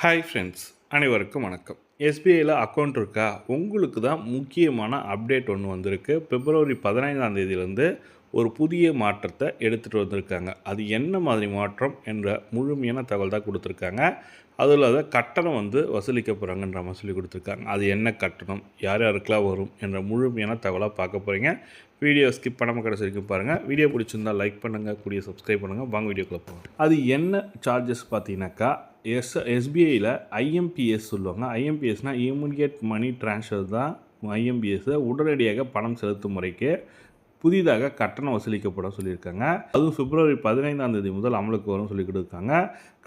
Hi friends அனைவருக்கும் வணக்கம். எஸ்பிஐயில் account இருக்கா? உங்களுக்கு தான் முக்கியமான அப்டேட் ஒன்று வந்திருக்கு. பிப்ரவரி பதினைந்தாம் தேதியிலேருந்து ஒரு புதிய மாற்றத்தை எடுத்துகிட்டு வந்திருக்காங்க. அது என்ன மாதிரி மாற்றம் என்ற முழுமையான தகவல் தான் கொடுத்துருக்காங்க. அதில் அதை கட்டணம் வந்து வசூலிக்க போகிறாங்கன்ற மாதிரி சொல்லி கொடுத்துருக்காங்க. அது என்ன கட்டணம் யார் யாருக்கெல்லாம் வரும் என்ற முழுமையான தகவலாக பார்க்க போகிறீங்க வீடியோ ஸ்கிப் பண்ணாமல் கடைசி வரைக்கும் பாருங்கள் வீடியோ பிடிச்சிருந்தால் லைக் பண்ணுங்கள் கூடிய சப்ஸ்கிரைப் பண்ணுங்கள் வாங்க வீடியோக்குள்ளே போவோம். அது என்ன சார்ஜஸ் பார்த்தீங்கன்னாக்கா எஸ் எஸ்பிஐயில் ஐஎம்பிஎஸ் சொல்லுவாங்க. ஐஎம்பிஎஸ்னால் இமிடியட் மணி ட்ரான்ஸ்ஃபர் தான் ஐஎம்பிஎஸ்ஸை உடனடியாக பணம் செலுத்தும் முறைக்கு புதிதாக கட்டணம் வசூலிக்கப்பட சொல்லியிருக்காங்க. அதுவும் பிப்ரவரி பதினைந்தாம் தேதி முதல் அமலுக்கு வரும் சொல்லி கொடுக்காங்க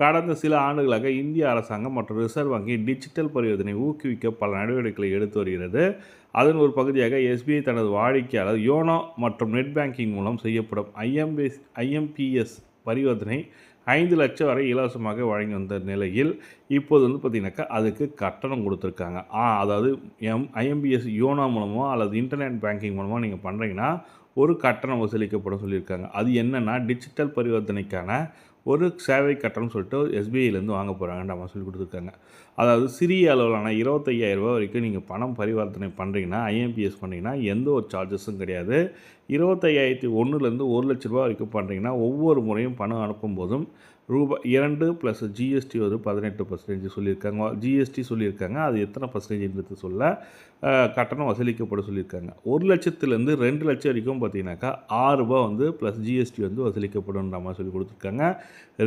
கடந்த சில ஆண்டுகளாக இந்திய அரசாங்கம் மற்றும் ரிசர்வ் வங்கி டிஜிட்டல் பரிவர்த்தனை ஊக்குவிக்க பல நடவடிக்கைகளை எடுத்து வருகிறது. அதன் ஒரு பகுதியாக எஸ்பிஐ தனது வாடிக்கையாளர் யோனோ மற்றும் நெட் பேங்கிங் மூலம் செய்யப்படும் ஐஎம்பிஎஸ் ஐஎம்பிஎஸ் பரிவர்த்தனை ஐந்து லட்சம் வரை இலவசமாக வழங்கி வந்த நிலையில் இப்போது வந்து பார்த்திங்கனாக்கா அதுக்கு கட்டணம் கொடுத்துருக்காங்க. ஆ அதாவது எம் ஐஎம்பிஎஸ் யோனா மூலமோ அல்லது இன்டர்நெட் பேங்கிங் மூலமாக நீங்கள் பண்ணுறீங்கன்னா ஒரு கட்டணம் வசூலிக்கப்படும் சொல்லியிருக்காங்க. அது என்னென்னா டிஜிட்டல் பரிவர்த்தனைக்கான ஒரு சேவை கட்டணம் சொல்லிட்டு எஸ்பிஐலேருந்து வாங்க போகிறாங்கன்ற மாதிரி சொல்லி கொடுத்துருக்காங்க. அதாவது சிறிய அளவிலான இருபத்தையாயிரரூபா வரைக்கும் நீங்கள் பணம் பரிவர்த்தனை பண்ணுறீங்கன்னா ஐஎம்பிஎஸ் பண்ணிங்கன்னா எந்த ஒரு சார்ஜஸும் கிடையாது. இருபத்தையாயிரத்தி ஒன்றுலேருந்து ஒரு லட்ச ரூபா வரைக்கும் பண்ணுறீங்கன்னா ஒவ்வொரு முறையும் பணம் அனுப்பும் போதும் ரூபாய் இரண்டு ப்ளஸ் ஜிஎஸ்டி ஒரு பதினெட்டு பர்சன்டேஜ் சொல்லியிருக்காங்க. ஜிஎஸ்டி சொல்லியிருக்காங்க. அது எத்தனை பர்சன்டேஜ்ன்றது சொல்ல கட்டணம் வசூலிக்கப்பட சொல்லியிருக்காங்க. ஒரு லட்சத்துலேருந்து ரெண்டு லட்சம் வரைக்கும் பார்த்தீங்கன்னாக்கா ஆறு ரூபா வந்து ப்ளஸ் ஜிஎஸ்டி வந்து வசூலிக்கப்படும்ன்ற மாதிரி சொல்லி கொடுத்துருக்காங்க.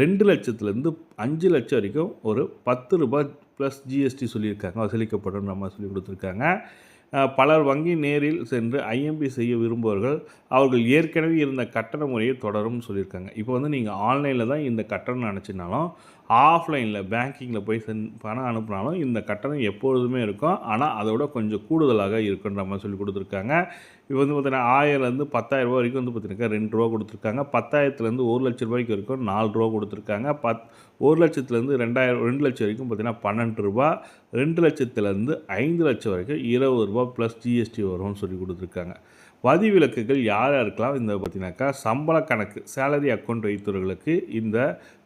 ரெண்டு லட்சத்துலேருந்து அஞ்சு லட்சம் வரைக்கும் ஒரு பத்து ரூபாய் ப்ளஸ் ஜிஎஸ்டி சொல்லியிருக்காங்க. வசூலிக்கப்படும்ன்ற மாதிரி சொல்லி கொடுத்துருக்காங்க. பலர் வங்கி நேரில் சென்று ஐஎம்பி செய்ய விரும்புவர்கள் அவர்கள் ஏற்கனவே இருந்த கட்டண முறையை தொடரும் சொல்லியிருக்காங்க. இப்போ வந்து நீங்கள் ஆன்லைனில் தான் இந்த கட்டணம் நினச்சினாலும் ஆஃப்லைனில் பேங்கிங்கில் போய் சென் பணம் அனுப்புனாலும் இந்த கட்டணம் எப்பொழுதுமே இருக்கும். ஆனால் அதோட கொஞ்சம் கூடுதலாக இருக்குன்ற மாதிரி சொல்லி கொடுத்துருக்காங்க. இப்போ வந்து பார்த்தீங்கன்னா ஆயிரம்லேருந்து பத்தாயிரரூபா வரைக்கும் வந்து பார்த்தீங்கன்னா ரெண்டு ரூபா கொடுத்துருக்காங்க. பத்தாயிரத்துலேருந்து ஒரு லட்ச ரூபாய்க்கு வரைக்கும் நாலு ரூபா கொடுத்துருக்காங்க. பத் ஒரு லட்சத்துலேருந்து ரெண்டாயிரம் ரெண்டு லட்சம் வரைக்கும் பார்த்தீங்கன்னா பன்னெண்டு ரூபா ரெண்டு லட்சத்துலேருந்து ஐந்து லட்சம் வரைக்கும் இருபது ரூபா ப்ளஸ் ஜிஎஸ்டி வரும்னு சொல்லி கொடுத்துருக்காங்க. விதிவிலக்குகள் யார் யாருக்கெல்லாம் இந்த பார்த்தீங்கன்னாக்கா சம்பள கணக்கு சேலரி அக்கௌண்ட் வைத்தவர்களுக்கு இந்த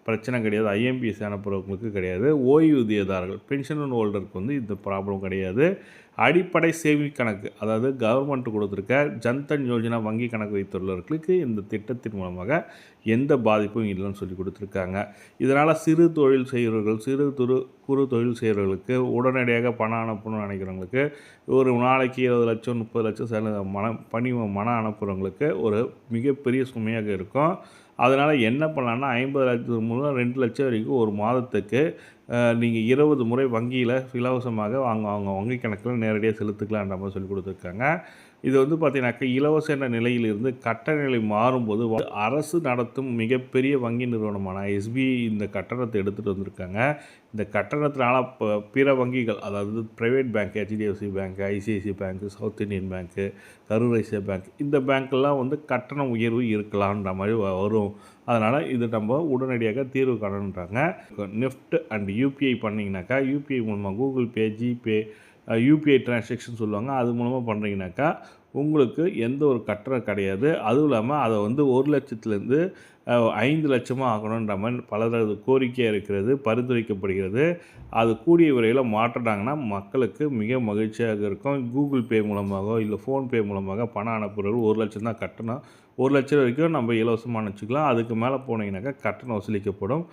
பிரச்சனை கிடையாது. ஐஎம்பிஎஸ் அனுப்புகிறவங்களுக்கு கிடையாது. ஓய்வூதியதாரர்கள் பென்ஷன் ஹோல்டருக்கு வந்து இந்த ப்ராப்ளம் கிடையாது. அடிப்படை சேவை கணக்கு அதாவது கவர்மெண்ட் கொடுத்துருக்க ஜன்தன் யோஜனா வங்கி கணக்கு வைத்துள்ளவர்களுக்கு இந்த திட்டத்தின் மூலமாக எந்த பாதிப்பும் இல்லைன்னு சொல்லி கொடுத்துருக்காங்க. இதனால் சிறு தொழில் செய்கிறவர்கள் சிறு துரு குறு தொழில் செய்கிறவர்களுக்கு உடனடியாக பணம் அனுப்பணும்னு நினைக்கிறவங்களுக்கு ஒரு நாளைக்கு இருபது லட்சம் முப்பது லட்சம் சில மன பணி மனம் அனுப்புகிறவங்களுக்கு ஒரு மிகப்பெரிய சுமையாக இருக்கும். அதனால் என்ன பண்ணலான்னா ஐம்பது லட்சம் முதல் ரெண்டு லட்சம் வரைக்கும் ஒரு மாதத்துக்கு நீங்கள் இருபது முறை வங்கியில் இலவசமாக அவங்க அவங்க வங்கி கணக்கில் நேரடியாக செலுத்துக்கலான்ற மாதிரி சொல்லி கொடுத்துருக்காங்க. இது வந்து பார்த்தீங்கன்னாக்கா இலவச என்ற நிலையிலிருந்து கட்ட நிலை மாறும்போது அரசு நடத்தும் மிகப்பெரிய வங்கி நிறுவனமான எஸ்பிஐ இந்த கட்டணத்தை எடுத்துகிட்டு வந்திருக்காங்க. இந்த கட்டணத்தினால இப்போ பிற வங்கிகள் அதாவது private bank HDFC bank ICICI bank south Indian bank Karur ICICI bank இந்த பேங்க்கெல்லாம் வந்து கட்டண உயர்வு இருக்கலான்ற மாதிரி வரும். அதனால் இது நம்ம உடனடியாக தீர்வு காணன்றாங்க நெஃப்ட் அண்ட் யூபிஐ பண்ணிங்கனாக்கா யூபிஐ மூலமாக Google Pay GPay UPI transaction சொல்லுவாங்க. அது மூலமாக பண்ணுறீங்கனாக்கா உங்களுக்கு எந்த ஒரு கட்டணம் கிடையாது. அதுவும் இல்லாமல் அதை வந்து ஒரு லட்சத்துலேருந்து ஐந்து லட்சமாக ஆகணுன்ற மாதிரி பலரது கோரிக்கையாக இருக்கிறது பரிந்துரைக்கப்படுகிறது. அது கூடிய விரைவில் மாற்றினாங்கன்னா மக்களுக்கு மிக மகிழ்ச்சியாக இருக்கும். கூகுள் பே மூலமாகவோ இல்லை ஃபோன்பே மூலமாக பணம் அனுப்புகிறவர்கள் ஒரு லட்சம் தான் கட்டணம். ஒரு லட்சம் வரைக்கும் நம்ம இலவசமாக நினச்சிக்கலாம் அதுக்கு மேலே போனீங்கன்னாக்கா கட்டணம் வசூலிக்கப்படும்.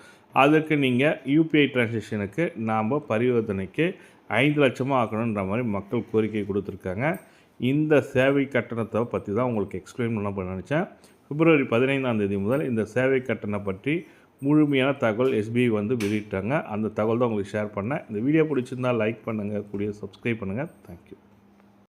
அதுக்கு நீங்கள் யூபிஐ டிரான்சாக்ஷனுக்கு நாம் பரிவர்த்தனைக்கு ஐந்து லட்சமாக ஆக்கணுன்ற மாதிரி மக்கள் கோரிக்கை கொடுத்துருக்காங்க. இந்த சேவை கட்டணத்தை பற்றி தான் உங்களுக்கு எக்ஸ்பிளைன் பண்ண நினச்சேன். பிப்ரவரி பதினைந்தாம் தேதி முதல் இந்த சேவை கட்டணம் பற்றி முழுமையான தகவல் எஸ்பிஐ வந்து வெளியிட்டாங்க. அந்த தகவல் தான் உங்களுக்கு ஷேர் பண்ணேன். இந்த வீடியோ பிடிச்சிருந்தால் லைக் பண்ணுங்கள் கூடிய சப்ஸ்கிரைப் பண்ணுங்கள் தேங்க்யூ